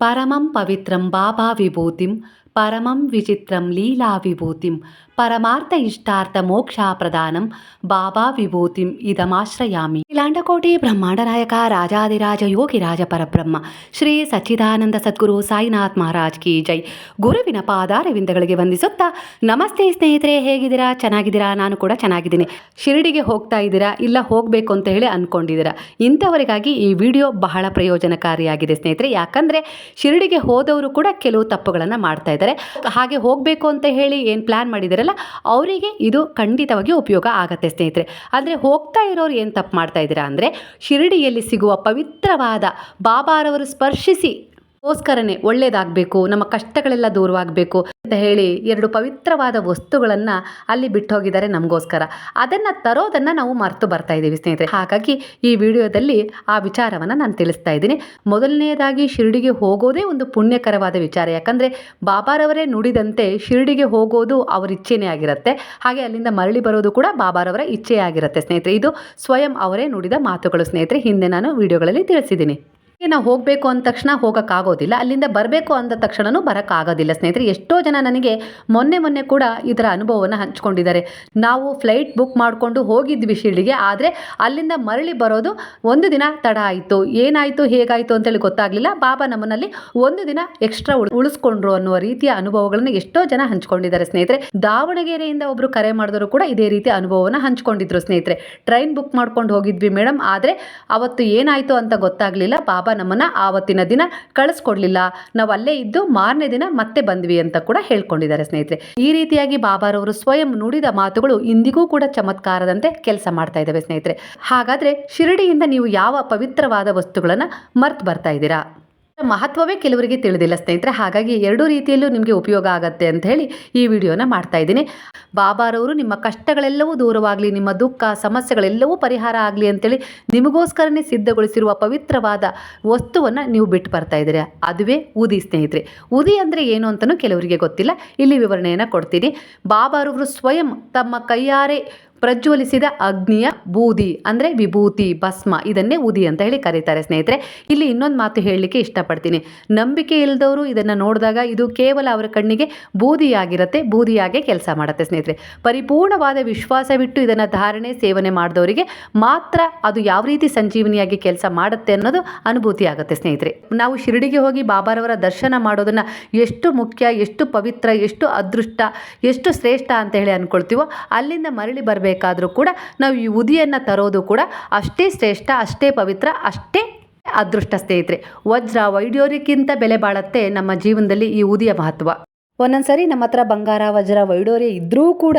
ಪರಮಂ ಪವಿತ್ರಂ ಬಾಬಾ ವಿಭೂತಿಂ ಪರಮಂ ವಿಚಿತ್ರಂ ಲೀಲಾ ವಿಭೂತಿಂ ಪರಮಾರ್ಥ ಇಷ್ಟಾರ್ಥ ಮೋಕ್ಷ ಪ್ರದಾನಂ ಬಾಬಾ ವಿಭೂತಿಂ ಇದಮಾಶ್ರಯಾಮಿ ಲಾಂಡಕೋಟೆ ಬ್ರಹ್ಮಾಂಡ ನಾಯಕ ರಾಜಾದಿರಾಜ ಯೋಗಿರಾಜ ಪರಬ್ರಹ್ಮ, ಶ್ರೀ ಸಚ್ಚಿದಾನಂದ ಸದ್ಗುರು ಸಾಯಿನಾಥ್ ಮಹಾರಾಜ್ ಕಿ ಜೈ. ಗುರುವಿನ ಪಾದಾರವಿಂದಗಳಿಗೆ ವಂದಿಸುತ್ತಾ, ನಮಸ್ತೆ ಸ್ನೇಹಿತರೆ, ಹೇಗಿದ್ದೀರಾ? ಚೆನ್ನಾಗಿದ್ದೀರಾ? ನಾನು ಕೂಡ ಚೆನ್ನಾಗಿದ್ದೀನಿ. ಶಿರಡಿಗೆ ಹೋಗ್ತಾ ಇದ್ದೀರಾ? ಇಲ್ಲ, ಹೋಗಬೇಕು ಅಂತ ಹೇಳಿ ಅಂದ್ಕೊಂಡಿದ್ದೀರಾ ಇಂಥವರಿಗಾಗಿ ಈ ವಿಡಿಯೋ ಬಹಳ ಪ್ರಯೋಜನಕಾರಿಯಾಗಿದೆ ಸ್ನೇಹಿತರೆ. ಯಾಕಂದರೆ, ಶಿರಡಿಗೆ ಹೋದವರು ಕೂಡ ಕೆಲವು ತಪ್ಪುಗಳನ್ನು ಮಾಡ್ತಾ ಇದ್ದಾರೆ. ಹಾಗೆ ಹೋಗಬೇಕು ಅಂತ ಹೇಳಿ ಏನು ಪ್ಲ್ಯಾನ್ ಮಾಡಿದಾರಲ್ಲ, ಅವರಿಗೆ ಇದು ಖಂಡಿತವಾಗಿ ಉಪಯೋಗ ಆಗತ್ತೆ ಸ್ನೇಹಿತರೆ. ಆದರೆ, ಹೋಗ್ತಾ ಇರೋರು ಏನು ತಪ್ಪು ಮಾಡ್ತಾ ಇದ್ದೀರಾ ಅಂದರೆ ಶಿರಡಿಯಲ್ಲಿ ಸಿಗುವ ಪವಿತ್ರವಾದ ಬಾಬಾರವರು ಸ್ಪರ್ಶಿಸಿ ಗೋಸ್ಕರನೇ ಒಳ್ಳೇದಾಗಬೇಕು, ನಮ್ಮ ಕಷ್ಟಗಳೆಲ್ಲ ದೂರವಾಗಬೇಕು ಅಂತ ಹೇಳಿ ಎರಡು ಪವಿತ್ರವಾದ ವಸ್ತುಗಳನ್ನು ಅಲ್ಲಿ ಬಿಟ್ಟು ಹೋಗಿದ್ದಾರೆ ನಮಗೋಸ್ಕರ. ಅದನ್ನು ತರೋದನ್ನು ನಾವು ಮರೆತು ಬರ್ತಾ ಇದ್ದೀವಿ ಸ್ನೇಹಿತರೆ. ಹಾಗಾಗಿ ಈ ವಿಡಿಯೋದಲ್ಲಿ ಆ ವಿಚಾರವನ್ನು ನಾನು ತಿಳಿಸ್ತಾ ಇದ್ದೀನಿ. ಮೊದಲನೆಯದಾಗಿ ಶಿರಡಿಗೆ ಹೋಗೋದೇ ಒಂದು ಪುಣ್ಯಕರವಾದ ವಿಚಾರ. ಯಾಕಂದರೆ ಬಾಬಾರವರೇ ನುಡಿದಂತೆ ಶಿರಡಿಗೆ ಹೋಗೋದು ಅವರ ಇಚ್ಛೆನೇ ಆಗಿರುತ್ತೆ. ಹಾಗೆ ಅಲ್ಲಿಂದ ಮರಳಿ ಬರೋದು ಕೂಡ ಬಾಬಾರವರ ಇಚ್ಛೆ ಆಗಿರುತ್ತೆ ಸ್ನೇಹಿತರೆ. ಇದು ಸ್ವಯಂ ಅವರೇ ನುಡಿದ ಮಾತುಗಳು ಸ್ನೇಹಿತರೆ. ಹಿಂದೆ ನಾನು ವಿಡಿಯೋಗಳಲ್ಲಿ ತಿಳಿಸಿದ್ದೀನಿ. ನಾವು ಹೋಗಬೇಕು ಅಂದ ತಕ್ಷಣ ಹೋಗೋಕ್ಕಾಗೋದಿಲ್ಲ. ಅಲ್ಲಿಂದ ಬರಬೇಕು ಅಂದ ತಕ್ಷಣವೂ ಬರೋಕ್ಕಾಗೋದಿಲ್ಲ. ಸ್ನೇಹಿತರೆ, ಎಷ್ಟೋ ಜನ ನನಗೆ ಮೊನ್ನೆ ಮೊನ್ನೆ ಕೂಡ ಇದರ ಅನುಭವವನ್ನು ಹಂಚ್ಕೊಂಡಿದ್ದಾರೆ. ನಾವು ಫ್ಲೈಟ್ ಬುಕ್ ಮಾಡಿಕೊಂಡು ಹೋಗಿದ್ವಿ ಶಿರ್ಡಿಗೆ, ಆದರೆ ಅಲ್ಲಿಂದ ಮರಳಿ ಬರೋದು ಒಂದು ದಿನ ತಡ ಆಯಿತು. ಏನಾಯಿತು, ಹೇಗಾಯಿತು ಅಂತೇಳಿ ಗೊತ್ತಾಗಲಿಲ್ಲ. ಬಾಬಾ ನಮ್ಮನಲ್ಲಿ ಒಂದು ದಿನ ಎಕ್ಸ್ಟ್ರಾ ಉಳ್, ಉಳಿಸ್ಕೊಂಡ್ರು ಅನ್ನುವ ರೀತಿಯ ಅನುಭವಗಳನ್ನು ಎಷ್ಟೋ ಜನ ಹಂಚ್ಕೊಂಡಿದ್ದಾರೆ ಸ್ನೇಹಿತರೆ. ದಾವಣಗೆರೆಯಿಂದ ಒಬ್ಬರು ಕರೆ ಮಾಡಿದ್ರು ಕೂಡ ಇದೇ ರೀತಿ ಅನುಭವವನ್ನು ಹಂಚ್ಕೊಂಡಿದ್ರು ಸ್ನೇಹಿತರೆ. ಟ್ರೈನ್ ಬುಕ್ ಮಾಡ್ಕೊಂಡು ಹೋಗಿದ್ವಿ ಮೇಡಮ್ ಆದರೆ ಅವತ್ತು ಏನಾಯಿತು ಅಂತ ಗೊತ್ತಾಗಲಿಲ್ಲ. ಬಾಬಾ ನಮ್ಮನ್ನು ಆವತ್ತಿನ ದಿನ ಕಳಿಸ್ಕೊಡ್ಲಿಲ್ಲ. ನಾವು ಅಲ್ಲೇ ಇದ್ದು ಮಾರನೇ ದಿನ ಮತ್ತೆ ಬಂದ್ವಿ ಅಂತ ಕೂಡ ಹೇಳ್ಕೊಂಡಿದ್ದಾರೆ ಸ್ನೇಹಿತರೆ. ಈ ರೀತಿಯಾಗಿ ಬಾಬಾರವರು ಸ್ವಯಂ ನುಡಿದ ಮಾತುಗಳು ಇಂದಿಗೂ ಕೂಡ ಚಮತ್ಕಾರದಂತೆ ಕೆಲಸ ಮಾಡ್ತಾ ಇದ್ದಾವೆ ಸ್ನೇಹಿತರೆ. ಹಾಗಾದರೆ ಶಿರಡಿಯಿಂದ ನೀವು ಯಾವ ಪವಿತ್ರವಾದ ವಸ್ತುಗಳನ್ನು ಮರ್ತು ಬರ್ತಾ ಇದ್ದೀರಾ? ಮಹತ್ವವೇ ಕೆಲವರಿಗೆ ತಿಳಿದಿಲ್ಲ ಸ್ನೇಹಿತರೆ. ಹಾಗಾಗಿ ಎರಡೂ ರೀತಿಯಲ್ಲೂ ನಿಮಗೆ ಉಪಯೋಗ ಆಗತ್ತೆ ಅಂತ ಹೇಳಿ ಈ ವಿಡಿಯೋನ ಮಾಡ್ತಾ ಇದ್ದೀನಿ. ಬಾಬಾರವರು ನಿಮ್ಮ ಕಷ್ಟಗಳೆಲ್ಲವೂ ದೂರವಾಗಲಿ, ನಿಮ್ಮ ದುಃಖ, ಸಮಸ್ಯೆಗಳೆಲ್ಲವೂ ಪರಿಹಾರ ಆಗಲಿ ಅಂತೇಳಿ ನಿಮಗೋಸ್ಕರನೇ ಸಿದ್ಧಗೊಳಿಸಿರುವ ಪವಿತ್ರವಾದ ವಸ್ತುವನ್ನು ನೀವು ಬಿಟ್ಟು ಬರ್ತಾ ಇದ್ದೀರಿ. ಅದುವೇ ಊದಿ ಸ್ನೇಹಿತರೆ. ಊದಿ ಅಂದರೆ ಏನು ಅಂತಲೂ ಕೆಲವರಿಗೆ ಗೊತ್ತಿಲ್ಲ. ಇಲ್ಲಿ ವಿವರಣೆಯನ್ನು ಕೊಡ್ತೀನಿ. ಬಾಬಾರವರು ಸ್ವಯಂ ತಮ್ಮ ಕೈಯಾರೆ ಪ್ರಜ್ವಲಿಸಿದ ಅಗ್ನಿಯ ಬೂದಿ, ಅಂದರೆ ವಿಭೂತಿ, ಭಸ್ಮ, ಇದನ್ನೇ ಉದಿ ಅಂತ ಹೇಳಿ ಕರೀತಾರೆ ಸ್ನೇಹಿತರೆ. ಇಲ್ಲಿ ಇನ್ನೊಂದು ಮಾತು ಹೇಳಲಿಕ್ಕೆ ಇಷ್ಟಪಡ್ತೀನಿ. ನಂಬಿಕೆ ಇಲ್ಲದವರು ಇದನ್ನು ನೋಡಿದಾಗ ಇದು ಕೇವಲ ಅವರ ಕಣ್ಣಿಗೆ ಬೂದಿಯಾಗಿರುತ್ತೆ, ಬೂದಿಯಾಗೇ ಕೆಲಸ ಮಾಡುತ್ತೆ ಸ್ನೇಹಿತರೆ. ಪರಿಪೂರ್ಣವಾದ ವಿಶ್ವಾಸವಿಟ್ಟು ಇದನ್ನು ಧಾರಣೆ, ಸೇವನೆ ಮಾಡಿದವರಿಗೆ ಮಾತ್ರ ಅದು ಯಾವ ರೀತಿ ಸಂಜೀವನಿಯಾಗಿ ಕೆಲಸ ಮಾಡುತ್ತೆ ಅನ್ನೋದು ಅನುಭೂತಿ ಆಗುತ್ತೆ ಸ್ನೇಹಿತರೆ. ನಾವು ಶಿರಡಿಗೆ ಹೋಗಿ ಬಾಬಾರವರ ದರ್ಶನ ಮಾಡೋದನ್ನು ಎಷ್ಟು ಮುಖ್ಯ, ಎಷ್ಟು ಪವಿತ್ರ, ಎಷ್ಟು ಅದೃಷ್ಟ, ಎಷ್ಟು ಶ್ರೇಷ್ಠ ಅಂತ ಹೇಳಿ ಅಂದ್ಕೊಳ್ತೀವೋ ಅಲ್ಲಿಂದ ಮರಳಿ ಬರಬೇಕಾದ್ರೂ ಕೂಡ ನಾವು ಈ ಉದಿಯನ್ನು ತರೋದು ಕೂಡ ಅಷ್ಟೇ ಶ್ರೇಷ್ಠ, ಅಷ್ಟೇ ಪವಿತ್ರ, ಅಷ್ಟೇ ಅದೃಷ್ಟ ಸ್ನೇಹಿತರೆ. ವಜ್ರ ವೈಡೋರಿಗಿಂತ ಬೆಲೆ ಬಾಳತ್ತೆ ನಮ್ಮ ಜೀವನದಲ್ಲಿ ಈ ಉದಿಯ ಮಹತ್ವ. ಒಂದೊಂದ್ಸರಿ ನಮ್ಮ ಹತ್ರ ಬಂಗಾರ, ವಜ್ರ ವೈಡೋರಿ ಇದ್ದರೂ ಕೂಡ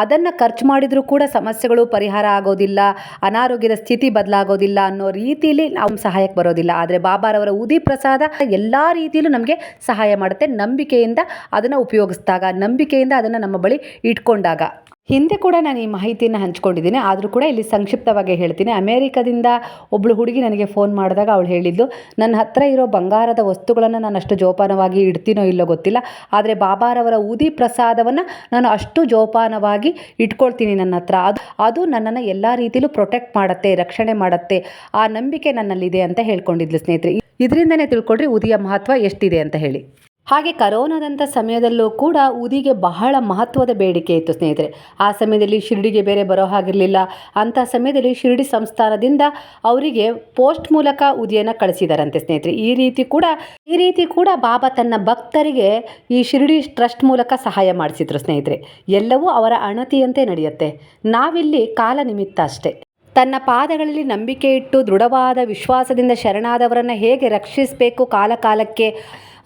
ಅದನ್ನು ಖರ್ಚು ಮಾಡಿದರೂ ಕೂಡ ಸಮಸ್ಯೆಗಳು ಪರಿಹಾರ ಆಗೋದಿಲ್ಲ, ಅನಾರೋಗ್ಯದ ಸ್ಥಿತಿ ಬದಲಾಗೋದಿಲ್ಲ ಅನ್ನೋ ರೀತಿಯಲ್ಲಿ ನಾವು ಸಹಾಯಕ್ಕೆ ಬರೋದಿಲ್ಲ. ಆದರೆ ಬಾಬಾರವರ ಉದಿ ಪ್ರಸಾದ ಎಲ್ಲ ರೀತಿಯಲ್ಲೂ ನಮಗೆ ಸಹಾಯ ಮಾಡುತ್ತೆ. ನಂಬಿಕೆಯಿಂದ ಅದನ್ನು ಉಪಯೋಗಿಸಿದಾಗ, ನಂಬಿಕೆಯಿಂದ ಅದನ್ನು ನಮ್ಮ ಬಳಿ ಇಟ್ಕೊಂಡಾಗ. ಹಿಂದೆ ಕೂಡ ನಾನು ಈ ಮಾಹಿತಿಯನ್ನು ಹಂಚ್ಕೊಂಡಿದ್ದೀನಿ. ಆದರೂ ಕೂಡ ಇಲ್ಲಿ ಸಂಕ್ಷಿಪ್ತವಾಗಿ ಹೇಳ್ತೀನಿ. ಅಮೇರಿಕದಿಂದ ಒಬ್ಬಳು ಹುಡುಗಿ ನನಗೆ ಫೋನ್ ಮಾಡಿದಾಗ ಅವಳು ಹೇಳಿದ್ದು, ನನ್ನ ಹತ್ರ ಇರೋ ಬಂಗಾರದ ವಸ್ತುಗಳನ್ನು ನಾನು ಅಷ್ಟು ಜೋಪಾನವಾಗಿ ಇಡ್ತೀನೋ ಇಲ್ಲೋ ಗೊತ್ತಿಲ್ಲ. ಆದರೆ ಬಾಬಾರವರ ಊದಿ ಪ್ರಸಾದವನ್ನು ನಾನು ಅಷ್ಟು ಜೋಪಾನವಾಗಿ ಇಟ್ಕೊಳ್ತೀನಿ ನನ್ನ ಹತ್ರ. ಅದು ಅದು ನನ್ನನ್ನು ಎಲ್ಲ ರೀತಿಯಲ್ಲೂ ಪ್ರೊಟೆಕ್ಟ್ ಮಾಡುತ್ತೆ, ರಕ್ಷಣೆ ಮಾಡುತ್ತೆ. ಆ ನಂಬಿಕೆ ನನ್ನಲ್ಲಿದೆ ಅಂತ ಹೇಳ್ಕೊಂಡಿದ್ಲು ಸ್ನೇಹಿತರೆ. ಇದರಿಂದನೇ ತಿಳ್ಕೊಳ್ರಿ ಉದಿಯ ಮಹತ್ವ ಎಷ್ಟಿದೆ ಅಂತ ಹೇಳಿ. ಹಾಗೆ ಕರೋನಾದಂಥ ಸಮಯದಲ್ಲೂ ಕೂಡ ಉದಿಗೆ ಬಹಳ ಮಹತ್ವದ ಬೇಡಿಕೆ ಇತ್ತು ಸ್ನೇಹಿತರೆ. ಆ ಸಮಯದಲ್ಲಿ ಶಿರಡಿಗೆ ಬೇರೆ ಬರೋ ಹಾಗಿರಲಿಲ್ಲ. ಅಂಥ ಸಮಯದಲ್ಲಿ ಶಿರಡಿ ಸಂಸ್ಥಾನದಿಂದ ಅವರಿಗೆ ಪೋಸ್ಟ್ ಮೂಲಕ ಉದಿಯನ್ನು ಕಳಿಸಿದಾರಂತೆ ಸ್ನೇಹಿತರೆ. ಈ ರೀತಿ ಕೂಡ, ಈ ರೀತಿ ಕೂಡ ಬಾಬಾ ತನ್ನ ಭಕ್ತರಿಗೆ ಈ ಶಿರಡಿ ಟ್ರಸ್ಟ್ ಮೂಲಕ ಸಹಾಯ ಮಾಡಿಸಿದ್ರು ಸ್ನೇಹಿತರೆ. ಎಲ್ಲವೂ ಅವರ ಅಣತಿಯಂತೆ ನಡೆಯುತ್ತೆ. ನಾವಿಲ್ಲಿ ಕಾಲ ನಿಮಿತ್ತ ಅಷ್ಟೇ. ತನ್ನ ಪಾದಗಳಲ್ಲಿ ನಂಬಿಕೆ ಇಟ್ಟು ದೃಢವಾದ ವಿಶ್ವಾಸದಿಂದ ಶರಣಾದವರನ್ನು ಹೇಗೆ ರಕ್ಷಿಸಬೇಕು ಕಾಲ ಕಾಲಕ್ಕೆ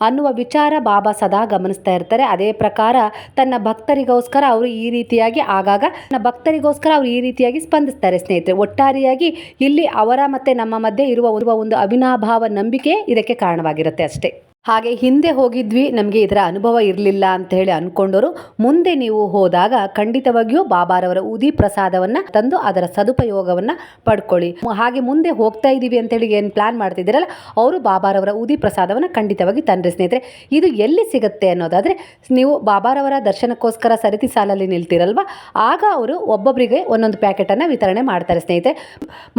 ಅನ್ನುವ ವಿಚಾರ ಬಾಬಾ ಸದಾ ಗಮನಿಸ್ತಾ ಇರ್ತಾರೆ. ಅದೇ ಪ್ರಕಾರ ತನ್ನ ಭಕ್ತರಿಗೋಸ್ಕರ ಅವರು ಈ ರೀತಿಯಾಗಿ ಆಗಾಗ ತನ್ನ ಭಕ್ತರಿಗೋಸ್ಕರ ಅವರು ಈ ರೀತಿಯಾಗಿ ಸ್ಪಂದಿಸ್ತಾರೆ ಸ್ನೇಹಿತರೆ. ಒಟ್ಟಾರೆಯಾಗಿ ಇಲ್ಲಿ ಅವರ ಮತ್ತು ನಮ್ಮ ಮಧ್ಯೆ ಇರುವ ಒಂದು ಅವಿನಾಭಾವ ನಂಬಿಕೆ ಇದಕ್ಕೆ ಕಾರಣವಾಗಿರುತ್ತೆ ಅಷ್ಟೇ. ಹಾಗೆ ಹಿಂದೆ ಹೋಗಿದ್ವಿ, ನಮಗೆ ಇದರ ಅನುಭವ ಇರಲಿಲ್ಲ ಅಂತ ಹೇಳಿ ಅಂದ್ಕೊಂಡವರು ಮುಂದೆ ನೀವು ಹೋದಾಗ ಖಂಡಿತವಾಗಿಯೂ ಬಾಬಾರವರ ಉದಿ ಪ್ರಸಾದವನ್ನು ತಂದು ಅದರ ಸದುಪಯೋಗವನ್ನು ಪಡ್ಕೊಳ್ಳಿ. ಹಾಗೆ ಮುಂದೆ ಹೋಗ್ತಾ ಇದ್ದೀವಿ ಅಂತೇಳಿ ಏನು ಪ್ಲ್ಯಾನ್ ಮಾಡ್ತಿದ್ದೀರಲ್ಲ, ಅವರು ಬಾಬಾರವರ ಉದಿ ಪ್ರಸಾದವನ್ನು ಖಂಡಿತವಾಗಿ ತಂದ್ರಿ ಸ್ನೇಹಿತರೆ. ಇದು ಎಲ್ಲಿ ಸಿಗುತ್ತೆ ಅನ್ನೋದಾದರೆ, ನೀವು ಬಾಬಾರವರ ದರ್ಶನಕ್ಕೋಸ್ಕರ ಸರತಿ ಸಾಲಲ್ಲಿ ನಿಲ್ತಿರಲ್ವ? ಆಗ ಅವರು ಒಬ್ಬೊಬ್ಬರಿಗೆ ಒಂದೊಂದು ಪ್ಯಾಕೆಟನ್ನು ವಿತರಣೆ ಮಾಡ್ತಾರೆ ಸ್ನೇಹಿತರೆ.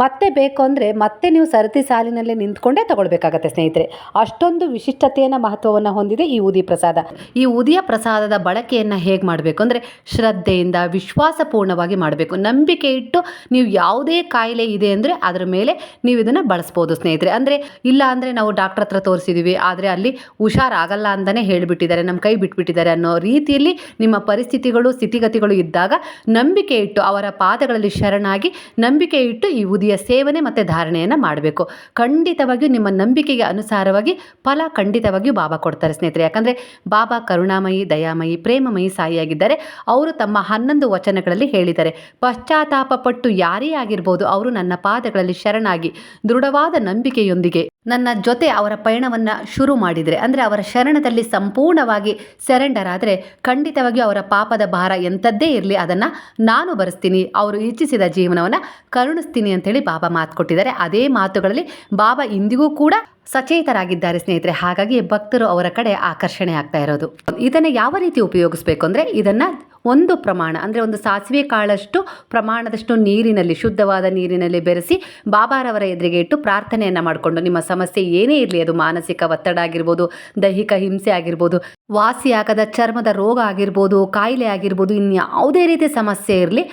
ಮತ್ತೆ ಬೇಕು ಅಂದರೆ ಮತ್ತೆ ನೀವು ಸರತಿ ಸಾಲಿನಲ್ಲೇ ನಿಂತ್ಕೊಂಡೇ ತಗೊಳ್ಬೇಕಾಗತ್ತೆ ಸ್ನೇಹಿತರೆ. ಅಷ್ಟೊಂದು ವಿಶಿಷ್ಟತೆ ದುರ್ಬಲತೆಯನ್ನು ಮಹತ್ವವನ್ನು ಹೊಂದಿದೆ ಈ ಉದಿ ಪ್ರಸಾದ. ಈ ಉದಿಯ ಪ್ರಸಾದದ ಬಳಕೆಯನ್ನು ಹೇಗೆ ಮಾಡಬೇಕು ಅಂದರೆ ಶ್ರದ್ಧೆಯಿಂದ ವಿಶ್ವಾಸಪೂರ್ಣವಾಗಿ ಮಾಡಬೇಕು. ನಂಬಿಕೆ ಇಟ್ಟು ನೀವು ಯಾವುದೇ ಕಾಯಿಲೆ ಇದೆ ಅಂದರೆ ಅದರ ಮೇಲೆ ನೀವು ಇದನ್ನು ಬಳಸ್ಬೋದು ಸ್ನೇಹಿತರೆ. ಅಂದರೆ ಇಲ್ಲ ಅಂದರೆ ನಾವು ಡಾಕ್ಟರ್ ಹತ್ರ ತೋರಿಸಿದ್ದೀವಿ ಆದರೆ ಅಲ್ಲಿ ಹುಷಾರಾಗಲ್ಲ ಅಂತಲೇ ಹೇಳಿಬಿಟ್ಟಿದ್ದಾರೆ ನಮ್ಮ ಕೈ ಬಿಟ್ಬಿಟ್ಟಿದ್ದಾರೆ ಅನ್ನೋ ರೀತಿಯಲ್ಲಿ ನಿಮ್ಮ ಪರಿಸ್ಥಿತಿಗಳು, ಸ್ಥಿತಿಗತಿಗಳು ಇದ್ದಾಗ ನಂಬಿಕೆ ಇಟ್ಟು ಅವರ ಪಾದಗಳಲ್ಲಿ ಶರಣಾಗಿ ನಂಬಿಕೆ ಇಟ್ಟು ಈ ಉದಿಯ ಸೇವನೆ ಮತ್ತು ಧಾರಣೆಯನ್ನು ಮಾಡಬೇಕು. ಖಂಡಿತವಾಗಿಯೂ ನಿಮ್ಮ ನಂಬಿಕೆಗೆ ಅನುಸಾರವಾಗಿ ಫಲ ಖಂಡಿತವಾಗಿಯೂ ಬಾಬಾ ಕೊಡ್ತಾರೆ ಸ್ನೇಹಿತರೆ. ಯಾಕಂದರೆ ಬಾಬಾ ಕರುಣಾಮಯಿ, ದಯಾಮಯಿ, ಪ್ರೇಮಮಯಿ ಸಾಯಿಯಾಗಿದ್ದಾರೆ. ಅವರು ತಮ್ಮ ಹನ್ನೊಂದು ವಚನಗಳಲ್ಲಿ ಹೇಳಿದ್ದಾರೆ. ಪಶ್ಚಾತ್ತಾಪ ಪಟ್ಟು ಯಾರೇ ಆಗಿರ್ಬೋದು ಅವರು ನನ್ನ ಪಾದಗಳಲ್ಲಿ ಶರಣಾಗಿ, ದೃಢವಾದ ನಂಬಿಕೆಯೊಂದಿಗೆ ನನ್ನ ಜೊತೆ ಅವರ ಪಯಣವನ್ನು ಶುರು ಮಾಡಿದರೆ, ಅಂದರೆ ಅವರ ಶರಣದಲ್ಲಿ ಸಂಪೂರ್ಣವಾಗಿ ಸೆರೆಂಡರ್ ಆದರೆ ಖಂಡಿತವಾಗಿಯೂ ಅವರ ಪಾಪದ ಭಾರ ಎಂಥದ್ದೇ ಇರಲಿ, ಅದನ್ನು ನಾನು ಬರೆಸ್ತೀನಿ, ಅವರು ಇಚ್ಛಿಸಿದ ಜೀವನವನ್ನು ಕರುಣಿಸ್ತೀನಿ ಅಂತೇಳಿ ಬಾಬಾ ಮಾತು ಕೊಟ್ಟಿದ್ದಾರೆ. ಅದೇ ಮಾತುಗಳಲ್ಲಿ ಬಾಬಾ ಇಂದಿಗೂ ಕೂಡ ಸಚೇತರಾಗಿದ್ದಾರೆ ಸ್ನೇಹಿತರೆ. ಹಾಗಾಗಿ ಭಕ್ತರು ಅವರ ಕಡೆ ಆಕರ್ಷಣೆ ಆಗ್ತಾ ಇರೋದು. ಇದನ್ನು ಯಾವ ರೀತಿ ಉಪಯೋಗಿಸ್ಬೇಕು ಅಂದರೆ ಇದನ್ನು ಒಂದು ಪ್ರಮಾಣ, ಅಂದರೆ ಒಂದು ಸಾಸಿವೆ ಕಾಳಷ್ಟು ಪ್ರಮಾಣದಷ್ಟು ನೀರಿನಲ್ಲಿ, ಶುದ್ಧವಾದ ನೀರಿನಲ್ಲಿ ಬೆರೆಸಿ ಬಾಬಾರವರ ಎದುರಿಗೆ ಇಟ್ಟು ಪ್ರಾರ್ಥನೆಯನ್ನು ಮಾಡಿಕೊಂಡು ನಿಮ್ಮ ಸಮಸ್ಯೆ ಏನೇ ಇರಲಿ, ಅದು ಮಾನಸಿಕ ಒತ್ತಡ ಆಗಿರ್ಬೋದು, ದೈಹಿಕ ಹಿಂಸೆ ಆಗಿರ್ಬೋದು ವಾಸಿಯಾಗದ ಚರ್ಮದ ರೋಗ ಆಗಿರ್ಬೋದು, ಕಾಯಿಲೆ ಆಗಿರ್ಬೋದು, ಇನ್ಯಾವುದೇ ರೀತಿ ಸಮಸ್ಯೆ ಇರಲಿ,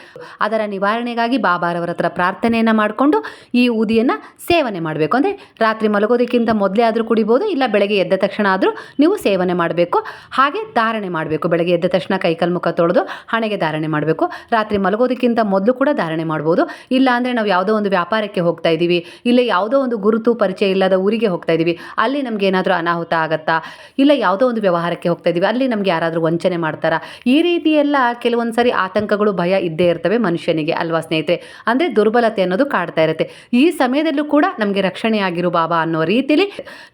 ಅದರ ನಿವಾರಣೆಗಾಗಿ ಬಾಬಾರವರ ಹತ್ರ ಪ್ರಾರ್ಥನೆಯನ್ನು ಮಾಡಿಕೊಂಡು ಈ ಊದಿಯನ್ನು ಸೇವನೆ ಮಾಡಬೇಕು. ಅಂದರೆ ರಾತ್ರಿ ಮಲಗೋದಕ್ಕಿಂತ ಮೊದಲೇ ಆದರೂ ಕುಡಿಬೋದು, ಇಲ್ಲ ಬೆಳಗ್ಗೆ ಎದ್ದ ತಕ್ಷಣ ಆದರೂ ನೀವು ಸೇವನೆ ಮಾಡಬೇಕು. ಹಾಗೆ ಧಾರಣೆ ಮಾಡಬೇಕು. ಬೆಳಗ್ಗೆ ಎದ್ದ ತಕ್ಷಣ ಕೈಕಲ್ ಮುಖ ತೊಳೆದು ಹಣೆಗೆ ಧಾರಣೆ ಮಾಡಬೇಕು. ರಾತ್ರಿ ಮಲಗೋದಕ್ಕಿಂತ ಮೊದಲು ಕೂಡ ಧಾರಣೆ ಮಾಡ್ಬೋದು. ಇಲ್ಲ ಅಂದರೆ ನಾವು ಯಾವುದೋ ಒಂದು ವ್ಯಾಪಾರಕ್ಕೆ ಹೋಗ್ತಾ ಇದ್ದೀವಿ, ಇಲ್ಲ ಯಾವುದೋ ಒಂದು ಗುರುತು ಪರಿಚಯ ಇಲ್ಲದ ಊರಿಗೆ ಹೋಗ್ತಾ ಇದ್ದೀವಿ, ಅಲ್ಲಿ ನಮಗೆ ಏನಾದರೂ ಅನಾಹುತ ಆಗತ್ತಾ, ಇಲ್ಲ ಯಾವುದೋ ಒಂದು ವ್ಯವಹಾರಕ್ಕೆ ಹೋಗ್ತಾ ಇದ್ದೀವಿ ಅಲ್ಲಿ ನಮ್ಗೆ ಯಾರಾದರೂ ವಂಚನೆ ಮಾಡ್ತಾರಾ? ಈ ರೀತಿ ಎಲ್ಲ ಕೆಲವೊಂದು ಸರಿ ಆತಂಕಗಳು, ಭಯ ಇದ್ದೇ ಇರ್ತವೆ ಮನುಷ್ಯನಿಗೆ ಅಲ್ವಾ ಸ್ನೇಹಿತರೆ? ಅಂದರೆ ದುರ್ಬಲತೆ ಅನ್ನೋದು ಕಾಡ್ತಾ ಇರುತ್ತೆ. ಈ ಸಮಯದಲ್ಲೂ ಕೂಡ ನಮಗೆ ರಕ್ಷಣೆ ಆಗಿರು ಬಾಬಾ ಅನ್ನೋ ರೀತಿಯಲ್ಲಿ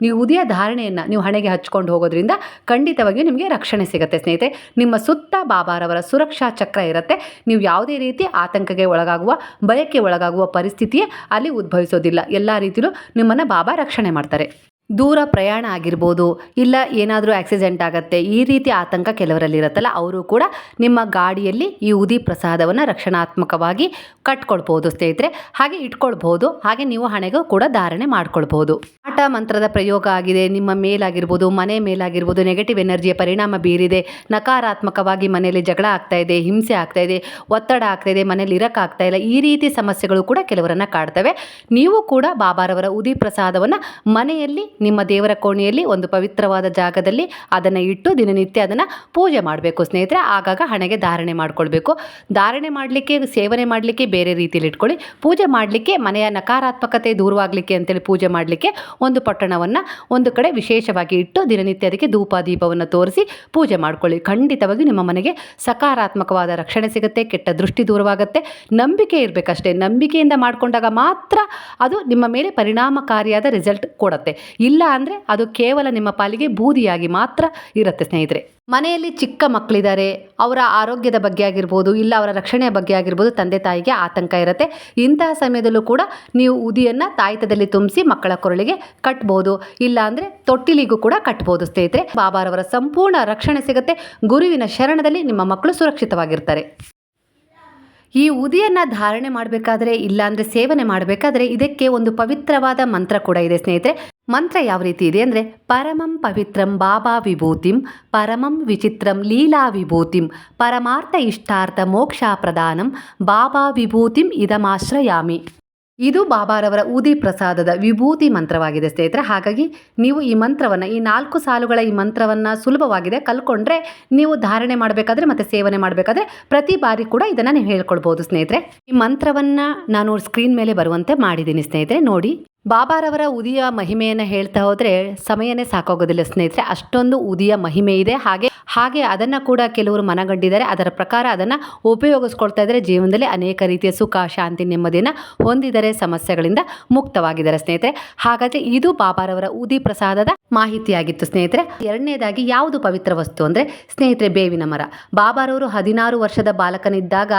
ನೀವು ಉದಯ ಧಾರಣೆಯನ್ನು ನೀವು ಹಣೆಗೆ ಹಚ್ಕೊಂಡು ಹೋಗೋದ್ರಿಂದ ಖಂಡಿತವಾಗಿಯೂ ನಿಮಗೆ ರಕ್ಷಣೆ ಸಿಗುತ್ತೆ ಸ್ನೇಹಿತರೆ. ನಿಮ್ಮ ಸುತ್ತ ಬಾಬಾರವರ ಸುರಕ್ಷಾ ಚಕ್ರ ಇರುತ್ತೆ. ನೀವು ಯಾವುದೇ ರೀತಿ ಆತಂಕಕ್ಕೆ ಒಳಗಾಗುವ, ಭಯಕ್ಕೆ ಒಳಗಾಗುವ ಪರಿಸ್ಥಿತಿಯೇ ಅಲ್ಲಿ ಉದ್ಭವಿಸೋದಿಲ್ಲ. ಎಲ್ಲ ರೀತಿಯಲ್ಲೂ ನಿಮ್ಮನ್ನು ಬಾಬಾ ರಕ್ಷಣೆ ಮಾಡ್ತಾರೆ. ದೂರ ಪ್ರಯಾಣ ಆಗಿರ್ಬೋದು ಇಲ್ಲ ಏನಾದರೂ ಆಕ್ಸಿಡೆಂಟ್ ಆಗುತ್ತೆ, ಈ ರೀತಿ ಆತಂಕ ಕೆಲವರಲ್ಲಿ ಇರುತ್ತಲ್ಲ ಅವರು ಕೂಡ ನಿಮ್ಮ ಗಾಡಿಯಲ್ಲಿ ಈ ಉದಿ ಪ್ರಸಾದವನ್ನು ರಕ್ಷಣಾತ್ಮಕವಾಗಿ ಕಟ್ಕೊಳ್ಬೋದು ಸ್ನೇಹಿತರೆ. ಹಾಗೆ ಇಟ್ಕೊಳ್ಬೋದು, ಹಾಗೆ ನೀವು ಹಣೆಗೂ ಕೂಡ ಧಾರಣೆ ಮಾಡ್ಕೊಳ್ಬೋದು. ಆಟ ಮಂತ್ರದ ಪ್ರಯೋಗ ಆಗಿದೆ. ನಿಮ್ಮ ಮೇಲಾಗಿರ್ಬೋದು, ಮನೆ ಮೇಲಾಗಿರ್ಬೋದು ನೆಗೆಟಿವ್ ಎನರ್ಜಿಯ ಪರಿಣಾಮ ಬೀರಿದೆ. ನಕಾರಾತ್ಮಕವಾಗಿ ಮನೆಯಲ್ಲಿ ಜಗಳ ಆಗ್ತಾ ಇದೆ, ಹಿಂಸೆ ಆಗ್ತಾ ಇದೆ, ಒತ್ತಡ ಆಗ್ತಾ ಇದೆ ಮನೇಲಿ ಇರೋಕ್ಕಾಗ್ತಾ ಇಲ್ಲ. ಈ ರೀತಿ ಸಮಸ್ಯೆಗಳು ಕೂಡ ಕೆಲವರನ್ನು ಕಾಡ್ತವೆ. ನೀವು ಕೂಡ ಬಾಬಾರವರ ಉದಿ ಪ್ರಸಾದವನ್ನು ಮನೆಯಲ್ಲಿ, ನಿಮ್ಮ ದೇವರ ಕೋಣೆಯಲ್ಲಿ, ಒಂದು ಪವಿತ್ರವಾದ ಜಾಗದಲ್ಲಿ ಅದನ್ನು ಇಟ್ಟು ದಿನನಿತ್ಯ ಅದನ್ನು ಪೂಜೆ ಮಾಡಬೇಕು ಸ್ನೇಹಿತರೆ. ಆಗಾಗ ಹಣೆಗೆ ಧಾರಣೆ ಮಾಡಿಕೊಳ್ಬೇಕು. ಧಾರಣೆ ಮಾಡಲಿಕ್ಕೆ, ಸೇವನೆ ಮಾಡಲಿಕ್ಕೆ ಬೇರೆ ರೀತಿಯಲ್ಲಿ ಇಟ್ಕೊಳ್ಳಿ. ಪೂಜೆ ಮಾಡಲಿಕ್ಕೆ, ಮನೆಯ ನಕಾರಾತ್ಮಕತೆ ದೂರವಾಗಲಿಕ್ಕೆ ಅಂತೇಳಿ ಪೂಜೆ ಮಾಡಲಿಕ್ಕೆ ಒಂದು ಪಟ್ಟಣವನ್ನು ಒಂದು ಕಡೆ ವಿಶೇಷವಾಗಿ ಇಟ್ಟು ದಿನನಿತ್ಯ ಅದಕ್ಕೆ ಧೂಪ ದೀಪವನ್ನು ತೋರಿಸಿ ಪೂಜೆ ಮಾಡ್ಕೊಳ್ಳಿ. ಖಂಡಿತವಾಗಿ ನಿಮ್ಮ ಮನೆಗೆ ಸಕಾರಾತ್ಮಕವಾದ ರಕ್ಷಣೆ ಸಿಗುತ್ತೆ, ಕೆಟ್ಟ ದೃಷ್ಟಿ ದೂರವಾಗುತ್ತೆ. ನಂಬಿಕೆ ಇರಬೇಕಷ್ಟೇ. ನಂಬಿಕೆಯಿಂದ ಮಾಡಿಕೊಂಡಾಗ ಮಾತ್ರ ಅದು ನಿಮ್ಮ ಮೇಲೆ ಪರಿಣಾಮಕಾರಿಯಾದ ರಿಸಲ್ಟ್ ಕೊಡುತ್ತೆ. ಇಲ್ಲ ಅಂದರೆ ಅದು ಕೇವಲ ನಿಮ್ಮ ಪಾಲಿಗೆ ಬೂದಿಯಾಗಿ ಮಾತ್ರ ಇರುತ್ತೆ ಸ್ನೇಹಿತರೆ. ಮನೆಯಲ್ಲಿ ಚಿಕ್ಕ ಮಕ್ಕಳಿದ್ದಾರೆ, ಅವರ ಆರೋಗ್ಯದ ಬಗ್ಗೆ ಆಗಿರ್ಬೋದು, ಇಲ್ಲ ಅವರ ರಕ್ಷಣೆಯ ಬಗ್ಗೆ ಆಗಿರ್ಬೋದು, ತಂದೆ ತಾಯಿಗೆ ಆತಂಕ ಇರುತ್ತೆ. ಇಂತಹ ಸಮಯದಲ್ಲೂ ಕೂಡ ನೀವು ಉದಿಯನ್ನು ತಾಯ್ತದಲ್ಲಿ ತುಂಬಿಸಿ ಮಕ್ಕಳ ಕೊರಳಿಗೆ ಕಟ್ಬೋದು. ಇಲ್ಲಾಂದರೆ ತೊಟ್ಟಿಲಿಗೂ ಕೂಡ ಕಟ್ಬೋದು ಸ್ನೇಹಿತರೆ. ಬಾಬಾರವರ ಸಂಪೂರ್ಣ ರಕ್ಷಣೆ ಸಿಗುತ್ತೆ. ಗುರುವಿನ ಶರಣದಲ್ಲಿ ನಿಮ್ಮ ಮಕ್ಕಳು ಸುರಕ್ಷಿತವಾಗಿರ್ತಾರೆ. ಈ ಉದಿಯನ್ನು ಧಾರಣೆ ಮಾಡಬೇಕಾದ್ರೆ ಇಲ್ಲಾಂದರೆ ಸೇವನೆ ಮಾಡಬೇಕಾದ್ರೆ ಇದಕ್ಕೆ ಒಂದು ಪವಿತ್ರವಾದ ಮಂತ್ರ ಕೂಡ ಇದೆ ಸ್ನೇಹಿತರೆ. ಮಂತ್ರ ಯಾವ ರೀತಿ ಇದೆ ಅಂದರೆ, ಪರಮಂ ಪವಿತ್ರಂ ಬಾಬಾ ವಿಭೂತಿಂ, ಪರಮಂ ವಿಚಿತ್ರಂ ಲೀಲಾ ವಿಭೂತಿಂ, ಪರಮಾರ್ಥ ಇಷ್ಟಾರ್ಥ ಮೋಕ್ಷ ಪ್ರದಾನಂ, ಬಾಬಾ ವಿಭೂತಿಂ ಇದಮಾಶ್ರಯಾಮಿ. ಇದು ಬಾಬಾರವರ ಊದಿ ಪ್ರಸಾದದ ವಿಭೂತಿ ಮಂತ್ರವಾಗಿದೆ ಸ್ನೇಹಿತರೆ. ಹಾಗಾಗಿ ನೀವು ಈ ಮಂತ್ರವನ್ನು, ಈ ನಾಲ್ಕು ಸಾಲುಗಳ ಈ ಮಂತ್ರವನ್ನು ಸುಲಭವಾಗಿದೆ ಕಲ್ಕೊಂಡ್ರೆ ನೀವು ಧಾರಣೆ ಮಾಡಬೇಕಾದ್ರೆ ಮತ್ತು ಸೇವನೆ ಮಾಡಬೇಕಾದ್ರೆ ಪ್ರತಿ ಬಾರಿ ಕೂಡ ಇದನ್ನು ನೀವು ಹೇಳ್ಕೊಳ್ಬೋದು ಸ್ನೇಹಿತರೆ. ಈ ಮಂತ್ರವನ್ನು ನಾನು ಸ್ಕ್ರೀನ್ ಮೇಲೆ ಬರುವಂತೆ ಮಾಡಿದ್ದೀನಿ ಸ್ನೇಹಿತರೆ. ನೋಡಿ. ಬಾಬಾರವರ ಉದಿಯ ಮಹಿಮೆಯನ್ನು ಹೇಳ್ತಾ ಹೋದರೆ ಸಮಯನೇ ಸಾಕಾಗೋದಿಲ್ಲ ಸ್ನೇಹಿತರೆ. ಅಷ್ಟೊಂದು ಉದಿಯ ಮಹಿಮೆ ಇದೆ. ಹಾಗೆ ಹಾಗೆ ಅದನ್ನು ಕೂಡ ಕೆಲವರು ಮನಗಂಡಿದ್ದಾರೆ. ಅದರ ಪ್ರಕಾರ ಅದನ್ನು ಉಪಯೋಗಿಸ್ಕೊಳ್ತಾ ಇದ್ದಾರೆ ಜೀವನದಲ್ಲಿ ಅನೇಕ ರೀತಿಯ ಸುಖ, ಶಾಂತಿ, ನೆಮ್ಮದಿಯನ್ನು ಹೊಂದಿದರೆ ಸಮಸ್ಯೆಗಳಿಂದ ಮುಕ್ತವಾಗಿದ್ದಾರೆ ಸ್ನೇಹಿತರೆ. ಹಾಗಾದರೆ ಇದು ಬಾಬಾರವರ ಉದಿ ಪ್ರಸಾದದ ಮಾಹಿತಿಯಾಗಿತ್ತು ಸ್ನೇಹಿತರೆ. ಎರಡನೇದಾಗಿ ಯಾವುದು ಪವಿತ್ರ ವಸ್ತು ಅಂದರೆ ಸ್ನೇಹಿತರೆ ಬೇವಿನ ಮರ. ಬಾಬಾರವರು ಹದಿನಾರು ವರ್ಷದ ಬಾಲಕನಿದ್ದಾಗ,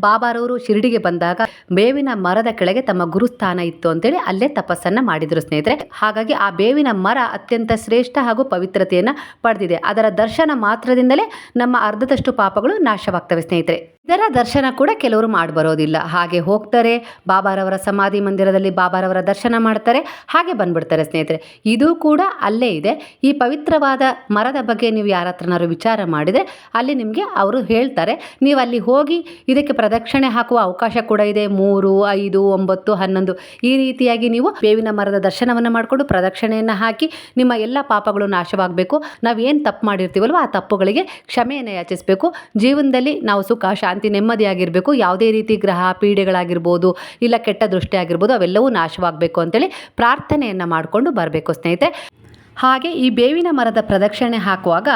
ಬಾಬಾರವರು ಶಿರಡಿಗೆ ಬಂದಾಗ ಬೇವಿನ ಮರದ ಕೆಳಗೆ ತಮ್ಮ ಗುರುಸ್ಥಾನ ಇತ್ತು ಅಂತೇಳಿ ಅಲ್ಲೇ ತಪಸ್ಸನ್ನು ಮಾಡಿದರು ಸ್ನೇಹಿತರೆ. ಹಾಗಾಗಿ ಆ ಬೇವಿನ ಮರ ಅತ್ಯಂತ ಶ್ರೇಷ್ಠ ಹಾಗೂ ಪವಿತ್ರತೆಯನ್ನು ಪಡೆದಿದೆ. ಅದರ ದರ್ಶನ ಮಾತ್ರದಿಂದಲೇ ನಮ್ಮ ಅರ್ಧದಷ್ಟು ಪಾಪಗಳು ನಾಶವಾಗ್ತವೆ ಸ್ನೇಹಿತರೆ. ಇದರ ದರ್ಶನ ಕೂಡ ಕೆಲವರು ಬರೋದಿಲ್ಲ ಹಾಗೆ ಹೋಗ್ತಾರೆ, ಬಾಬಾರವರ ಸಮಾಧಿ ಮಂದಿರದಲ್ಲಿ ಬಾಬಾರವರ ದರ್ಶನ ಮಾಡ್ತಾರೆ, ಹಾಗೆ ಬಂದ್ಬಿಡ್ತಾರೆ ಸ್ನೇಹಿತರೆ. ಇದು ಕೂಡ ಅಲ್ಲೇ ಇದೆ. ಈ ಪವಿತ್ರವಾದ ಮರದ ಬಗ್ಗೆ ನೀವು ಯಾರ ಹತ್ರನಾದ್ರು ವಿಚಾರ ಮಾಡಿದರೆ ಅಲ್ಲಿ ನಿಮಗೆ ಅವರು ಹೇಳ್ತಾರೆ. ನೀವು ಅಲ್ಲಿ ಹೋಗಿ ಇದಕ್ಕೆ ಪ್ರದಕ್ಷಿಣೆ ಹಾಕುವ ಅವಕಾಶ ಕೂಡ ಇದೆ. ಮೂರು, ಐದು, ಒಂಬತ್ತು, ಹನ್ನೊಂದು. ಈ ರೀತಿಯಾಗಿ ನೀವು ಬೇವಿನ ಮರದ ದರ್ಶನವನ್ನು ಮಾಡಿಕೊಂಡು ಪ್ರದಕ್ಷಿಣೆಯನ್ನು ಹಾಕಿ ನಿಮ್ಮ ಎಲ್ಲ ಪಾಪಗಳು ನಾಶವಾಗಬೇಕು. ನಾವು ಏನು ತಪ್ಪು ಮಾಡಿರ್ತೀವಲ್ವ ಆ ತಪ್ಪುಗಳಿಗೆ ಕ್ಷಮೆಯನ್ನು ಯಾಚಿಸಬೇಕು. ಜೀವನದಲ್ಲಿ ನಾವು ಸುಖ ನೆಮ್ಮದಿಯಾಗಿರಬೇಕು, ಯಾವುದೇ ರೀತಿ ಗ್ರಹ ಪೀಡೆಗಳಾಗಿರ್ಬೋದು ಇಲ್ಲ ಕೆಟ್ಟ ದೃಷ್ಟಿ ಆಗಿರ್ಬೋದು ಅವೆಲ್ಲವೂ ನಾಶವಾಗಬೇಕು ಅಂತೇಳಿ ಪ್ರಾರ್ಥನೆಯನ್ನು ಮಾಡಿಕೊಂಡು ಬರಬೇಕು ಸ್ನೇಹಿತರೆ. ಹಾಗೆ ಈ ಬೇವಿನ ಮರದ ಪ್ರದಕ್ಷಿಣೆ ಹಾಕುವಾಗ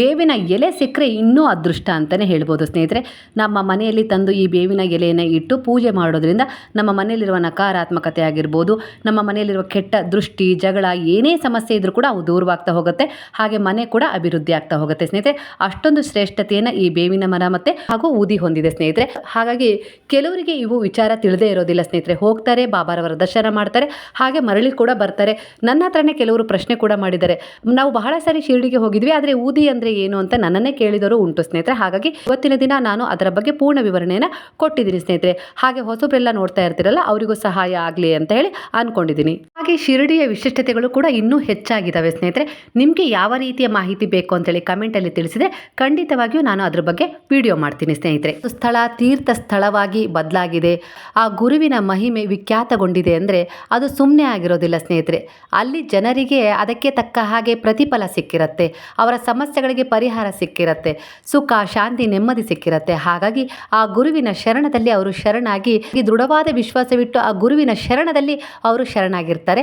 ಬೇವಿನ ಎಲೆ ಸಿಕ್ಕರೆ ಇನ್ನೂ ಅದೃಷ್ಟ ಅಂತಲೇ ಹೇಳ್ಬೋದು ಸ್ನೇಹಿತರೆ. ನಮ್ಮ ಮನೆಯಲ್ಲಿ ತಂದು ಈ ಬೇವಿನ ಎಲೆಯನ್ನು ಇಟ್ಟು ಪೂಜೆ ಮಾಡೋದ್ರಿಂದ ನಮ್ಮ ಮನೆಯಲ್ಲಿರುವ ನಕಾರಾತ್ಮಕತೆ ಆಗಿರ್ಬೋದು, ನಮ್ಮ ಮನೆಯಲ್ಲಿರುವ ಕೆಟ್ಟ ದೃಷ್ಟಿ, ಜಗಳ, ಏನೇ ಸಮಸ್ಯೆ ಇದ್ರೂ ಕೂಡ ಅವು ದೂರವಾಗ್ತಾ ಹೋಗುತ್ತೆ. ಹಾಗೆ ಮನೆ ಕೂಡ ಅಭಿವೃದ್ಧಿ ಆಗ್ತಾ ಹೋಗುತ್ತೆ ಸ್ನೇಹಿತರೆ. ಅಷ್ಟೊಂದು ಶ್ರೇಷ್ಠತೆಯನ್ನು ಈ ಬೇವಿನ ಮರ ಮತ್ತು ಹಾಗೂ ಊದಿ ಹೊಂದಿದೆ ಸ್ನೇಹಿತರೆ. ಹಾಗಾಗಿ ಕೆಲವರಿಗೆ ಇವು ವಿಚಾರ ತಿಳಿದೇ ಇರೋದಿಲ್ಲ ಸ್ನೇಹಿತರೆ. ಹೋಗ್ತಾರೆ, ಬಾಬಾರವರ ದರ್ಶನ ಮಾಡ್ತಾರೆ, ಹಾಗೆ ಮರಳಿ ಕೂಡ ಬರ್ತಾರೆ. ನನ್ನ ಹತ್ರನೇ ಕೆಲವರು ಪ್ರಶ್ನೆ ಕೂಡ ಮಾಡಿದ್ದಾರೆ. ನಾವು ಬಹಳ ಸಾರಿ ಶಿರಡಿಗೆ ಹೋಗಿದ್ವಿ, ಆದರೆ ಊದಿ ಅಂದರೆ ಏನು ಅಂತ ನನ್ನನ್ನೇ ಕೇಳಿದವರು ಉಂಟು ಸ್ನೇಹಿತರೆ. ಹಾಗಾಗಿ ಇವತ್ತಿನ ದಿನ ನಾನು ಅದರ ಬಗ್ಗೆ ಪೂರ್ಣ ವಿವರಣೆಯನ್ನು ಕೊಟ್ಟಿದ್ದೀನಿ ಸ್ನೇಹಿತರೆ. ಹಾಗೆ ಹೊಸಬ್ರೆಲ್ಲ ನೋಡ್ತಾ ಇರ್ತೀರಲ್ಲ, ಅವರಿಗೂ ಸಹಾಯ ಆಗಲಿ ಅಂತ ಹೇಳಿ ಅಂದ್ಕೊಂಡಿದ್ದೀನಿ ಹಾಗೆ ಶಿರಡಿಯ ವಿಶಿಷ್ಟತೆಗಳು ಕೂಡ ಇನ್ನೂ ಹೆಚ್ಚಾಗಿದ್ದಾವೆ ಸ್ನೇಹಿತರೆ. ನಿಮಗೆ ಯಾವ ರೀತಿಯ ಮಾಹಿತಿ ಬೇಕು ಅಂತೇಳಿ ಕಮೆಂಟಲ್ಲಿ ತಿಳಿಸಿದೆ ಖಂಡಿತವಾಗಿಯೂ ನಾನು ಅದ್ರ ಬಗ್ಗೆ ವಿಡಿಯೋ ಮಾಡ್ತೀನಿ ಸ್ನೇಹಿತರೆ. ಸ್ಥಳ ತೀರ್ಥ ಸ್ಥಳವಾಗಿ ಬದಲಾಗಿದೆ. ಆ ಗುರುವಿನ ಮಹಿಮೆ ವಿಖ್ಯಾತಗೊಂಡಿದೆ ಅಂದರೆ ಅದು ಸುಮ್ಮನೆ ಆಗಿರೋದಿಲ್ಲ ಸ್ನೇಹಿತರೆ. ಅಲ್ಲಿ ಜನರಿಗೆ ಅದಕ್ಕೆ ತಕ್ಕ ಹಾಗೆ ಪ್ರತಿಫಲ ಸಿಕ್ಕಿರತ್ತೆ, ಅವರ ಸಮಸ್ಯೆಗಳಿಗೆ ಪರಿಹಾರ ಸಿಕ್ಕಿರತ್ತೆ, ಸುಖ, ಶಾಂತಿ, ನೆಮ್ಮದಿ ಸಿಕ್ಕಿರತ್ತೆ. ಹಾಗಾಗಿ ಆ ಗುರುವಿನ ಶರಣದಲ್ಲಿ ಅವರು ಶರಣಾಗಿ, ಈ ದೃಢವಾದ ವಿಶ್ವಾಸವಿಟ್ಟು ಆ ಗುರುವಿನ ಶರಣದಲ್ಲಿ ಅವರು ಶರಣಾಗಿರ್ತಾರೆ.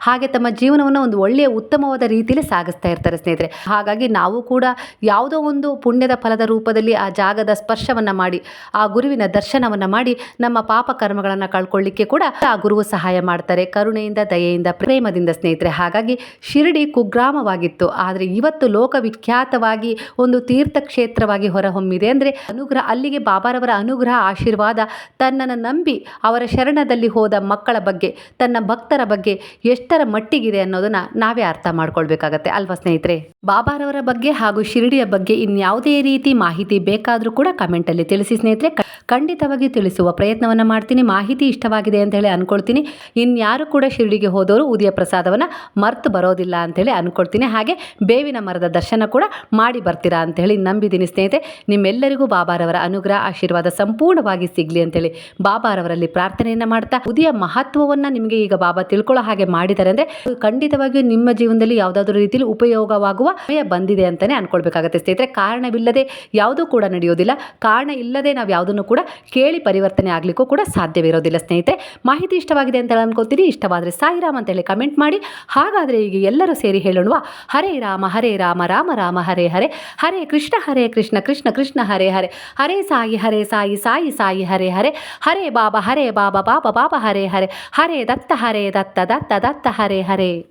ಹಾಗೆ ತಮ್ಮ ಜೀವನವನ್ನು ಒಂದು ಒಳ್ಳೆಯ ಉತ್ತಮವಾದ ರೀತಿಯಲ್ಲಿ ಸಾಗಿಸ್ತಾ ಇರ್ತಾರೆ ಸ್ನೇಹಿತರೆ. ಹಾಗಾಗಿ ನಾವು ಕೂಡ ಯಾವುದೋ ಒಂದು ಪುಣ್ಯದ ಫಲದ ರೂಪದಲ್ಲಿ ಆ ಜಾಗದ ಸ್ಪರ್ಶವನ್ನು ಮಾಡಿ, ಆ ಗುರುವಿನ ದರ್ಶನವನ್ನು ಮಾಡಿ, ನಮ್ಮ ಪಾಪ ಕರ್ಮಗಳನ್ನು ಕಳ್ಕೊಳ್ಳಿಕ್ಕೆ ಕೂಡ ಆ ಗುರುವು ಸಹಾಯ ಮಾಡ್ತಾರೆ ಕರುಣೆಯಿಂದ, ದಯೆಯಿಂದ, ಪ್ರೇಮದಿಂದ ಸ್ನೇಹಿತರೆ. ಹಾಗಾಗಿ ಶಿರಡಿ ಕುಗ್ರಾಮವಾಗಿತ್ತು. ಆದರೆ ಇವತ್ತು ಲೋಕವಿಖ್ಯಾತವಾಗಿ ಒಂದು ತೀರ್ಥಕ್ಷೇತ್ರವಾಗಿ ಹೊರಹೊಮ್ಮಿದೆ. ಅಂದರೆ ಅನುಗ್ರಹ, ಅಲ್ಲಿಗೆ ಬಾಬಾರವರ ಅನುಗ್ರಹ, ಆಶೀರ್ವಾದ ತನ್ನನ್ನು ನಂಬಿ ಅವರ ಶರಣದಲ್ಲಿ ಹೋದ ಮಕ್ಕಳ ಬಗ್ಗೆ, ತನ್ನ ಭಕ್ತರ ಬಗ್ಗೆ ಎಷ್ಟರ ಮಟ್ಟಿಗಿದೆ ಅನ್ನೋದನ್ನ ನಾವೇ ಅರ್ಥ ಮಾಡ್ಕೊಳ್ಬೇಕಾಗತ್ತೆ. ಅಲ್ವಾ ಸ್ನೇಹಿತರೆ? ಬಾಬಾರವರ ಬಗ್ಗೆ ಹಾಗೂ ಶಿರಡಿಯ ಬಗ್ಗೆ ಇನ್ಯಾವುದೇ ರೀತಿ ಮಾಹಿತಿ ಬೇಕಾದರೂ ಕೂಡ ಕಮೆಂಟಲ್ಲಿ ತಿಳಿಸಿ ಸ್ನೇಹಿತರೆ. ಖಂಡಿತವಾಗಿ ತಿಳಿಸುವ ಪ್ರಯತ್ನವನ್ನು ಮಾಡ್ತೀನಿ. ಮಾಹಿತಿ ಇಷ್ಟವಾಗಿದೆ ಅಂತ ಹೇಳಿ ಅಂದ್ಕೊಳ್ತೀನಿ ಇನ್ಯಾರು ಕೂಡ ಶಿರಡಿಗೆ ಹೋದವರು ಉದಯ ಪ್ರಸಾದವನ್ನು ಮರ್ತು ಬರೋದಿಲ್ಲ ಅಂತೇಳಿ ಅಂದ್ಕೊಳ್ತೀನಿ ಹಾಗೆ ಬೇವಿನ ಮರದ ದರ್ಶನ ಕೂಡ ಮಾಡಿ ಬರ್ತೀರಾ ಅಂತೇಳಿ ನಂಬಿದ್ದೀನಿ ಸ್ನೇಹಿತರೆ. ನಿಮ್ಮೆಲ್ಲರಿಗೂ ಬಾಬಾರವರ ಅನುಗ್ರಹ, ಆಶೀರ್ವಾದ ಸಂಪೂರ್ಣವಾಗಿ ಸಿಗಲಿ ಅಂತೇಳಿ ಬಾಬಾರವರಲ್ಲಿ ಪ್ರಾರ್ಥನೆಯನ್ನು ಮಾಡ್ತಾ ಉದಿಯ ಮಹತ್ವವನ್ನು ನಿಮಗೆ ಈಗ ಬಾಬಾ ತಿಳ್ಕೊಳ್ಳೋ ಹಾಗೆ ಮಾಡಿದ್ದಾರೆ ಅಂದರೆ ಖಂಡಿತವಾಗಿಯೂ ನಿಮ್ಮ ಜೀವನದಲ್ಲಿ ಯಾವುದಾದ್ರೂ ರೀತಿಯಲ್ಲಿ ಉಪಯೋಗವಾಗುವ ಸಮಯ ಬಂದಿದೆ ಅಂತಲೇ ಅನ್ಕೊಳ್ಬೇಕಾಗತ್ತೆ ಸ್ನೇಹಿತರೆ. ಕಾರಣವಿಲ್ಲದೆ ಯಾವುದೂ ಕೂಡ ನಡೆಯೋದಿಲ್ಲ. ಕಾರಣ ಇಲ್ಲದೆ ನಾವು ಯಾವುದನ್ನು ಕೂಡ ಕೇಳಿ ಪರಿವರ್ತನೆ ಆಗಲಿಕ್ಕೂ ಕೂಡ ಸಾಧ್ಯವಿರೋದಿಲ್ಲ, ಸ್ನೇಹಿತರೆ. ಮಾಹಿತಿ ಇಷ್ಟವಾಗಿದೆ ಅಂತ ಅನ್ಕೋತೀರಿ ಇಷ್ಟವಾದರೆ ಸಾಯಿರಾಮ್ ಅಂತೇಳಿ ಕಮೆಂಟ್ ಮಾಡಿ. ಹಾಗಾದರೆ ಈಗ ಎಲ್ಲರೂ ಸೇರಿ ಹೇಳೋಣವಾ? ಹರೇ ರಾಮ ಹರೇ ರಾಮ ರಾಮ ರಾಮ, ಹರೇ ಹರೇ. ಹರೇ ಕೃಷ್ಣ ಹರೇ ಕೃಷ್ಣ ಕೃಷ್ಣ ಕೃಷ್ಣ, ಹರೇ ಹರೇ. ಹರೇ ಸಾಯಿ ಹರೇ ಸಾಯಿ ಸಾಯಿ ಸಾಯಿ, ಹರೇ ಹರೇ. ಹರೇ ಬಾಬಾ ಹರೇ ಬಾಬಾ ಬಾಬಾ ಬಾಬಾ, ಹರೇ ಹರೇ. ಹರೇ ದತ್ತ ಹರೇ ದತ್ತ ದತ್ತ ದತ್ತ, ಹರೇ ಹರೇ.